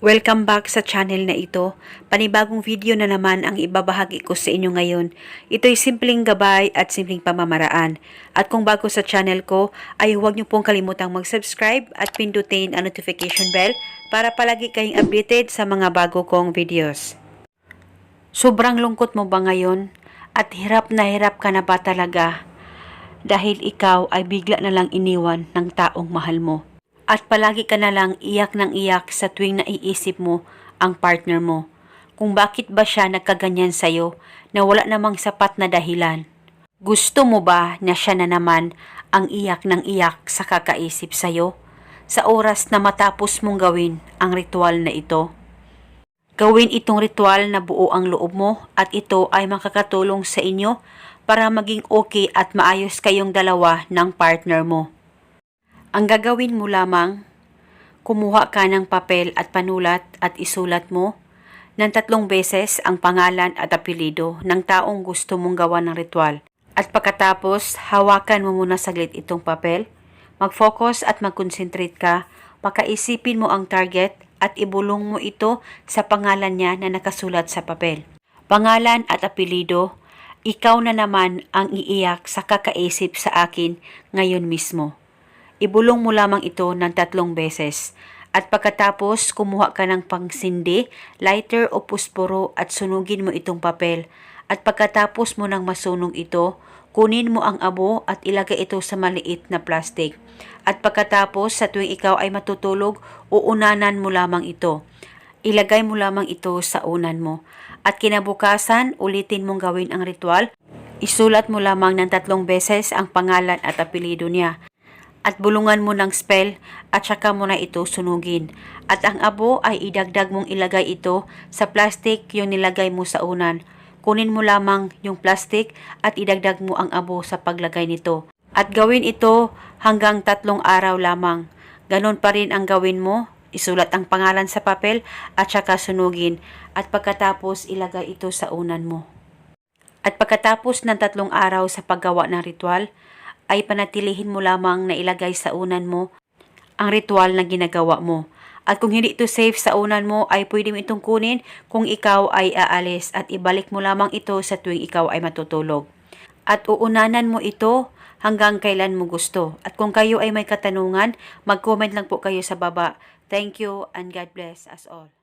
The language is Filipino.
Welcome back sa channel na ito. Panibagong video na naman ang ibabahagi ko sa inyo ngayon. Ito'y simpleng gabay at simpleng pamamaraan. At kung bago sa channel ko, ay huwag niyo pong kalimutang mag-subscribe at pindutin ang notification bell para palagi kayong updated sa mga bago kong videos. Sobrang lungkot mo ba ngayon? At hirap na hirap ka na ba talaga? Dahil ikaw ay bigla na lang iniwan ng taong mahal mo. At palagi ka na lang iyak ng iyak sa tuwing naiisip mo ang partner mo. Kung bakit ba siya nagkaganyan sa'yo na wala namang sapat na dahilan. Gusto mo ba na siya na naman ang iyak ng iyak sa kakaisip sa'yo? Sa oras na matapos mong gawin ang ritual na ito? Gawin itong ritual na buo ang loob mo at ito ay makakatulong sa inyo para maging okay at maayos kayong dalawa ng partner mo. Ang gagawin mo lamang, kumuha ka ng papel at panulat at isulat mo ng tatlong beses ang pangalan at apelido ng taong gusto mong gawa ng ritual. At pagkatapos, hawakan mo muna saglit itong papel, mag-focus at mag-concentrate ka, pakaisipin mo ang target at ibulong mo ito sa pangalan niya na nakasulat sa papel. Pangalan at apelido, ikaw na naman ang iiyak sa kakaisip sa akin ngayon mismo. Ibulong mo lamang ito ng tatlong beses. At pagkatapos, kumuha ka ng pangsindi, lighter o pusporo at sunugin mo itong papel. At pagkatapos mo ng masunog ito, kunin mo ang abo at ilagay ito sa maliit na plastic. At pagkatapos, sa tuwing ikaw ay matutulog, uunanan mo lamang ito. Ilagay mo lamang ito sa unan mo. At kinabukasan, ulitin mong gawin ang ritual. Isulat mo lamang ng tatlong beses ang pangalan at apelido niya at bulungan mo ng spell at saka mo na ito sunugin. At ang abo ay idagdag mong ilagay ito sa plastic yung nilagay mo sa unan. Kunin mo lamang yung plastic at idagdag mo ang abo sa paglagay nito. At gawin ito hanggang tatlong araw lamang. Ganon pa rin ang gawin mo. Isulat ang pangalan sa papel at saka sunugin. At pagkatapos ilagay ito sa unan mo. At pagkatapos ng tatlong araw sa paggawa ng ritual, ay panatilihin mo lamang na ilagay sa unan mo ang ritual na ginagawa mo. At kung hindi ito safe sa unan mo, ay pwede mo itong kunin kung ikaw ay aalis at ibalik mo lamang ito sa tuwing ikaw ay matutulog. At uunanan mo ito hanggang kailan mo gusto. At kung kayo ay may katanungan, mag-comment lang po kayo sa baba. Thank you and God bless us all.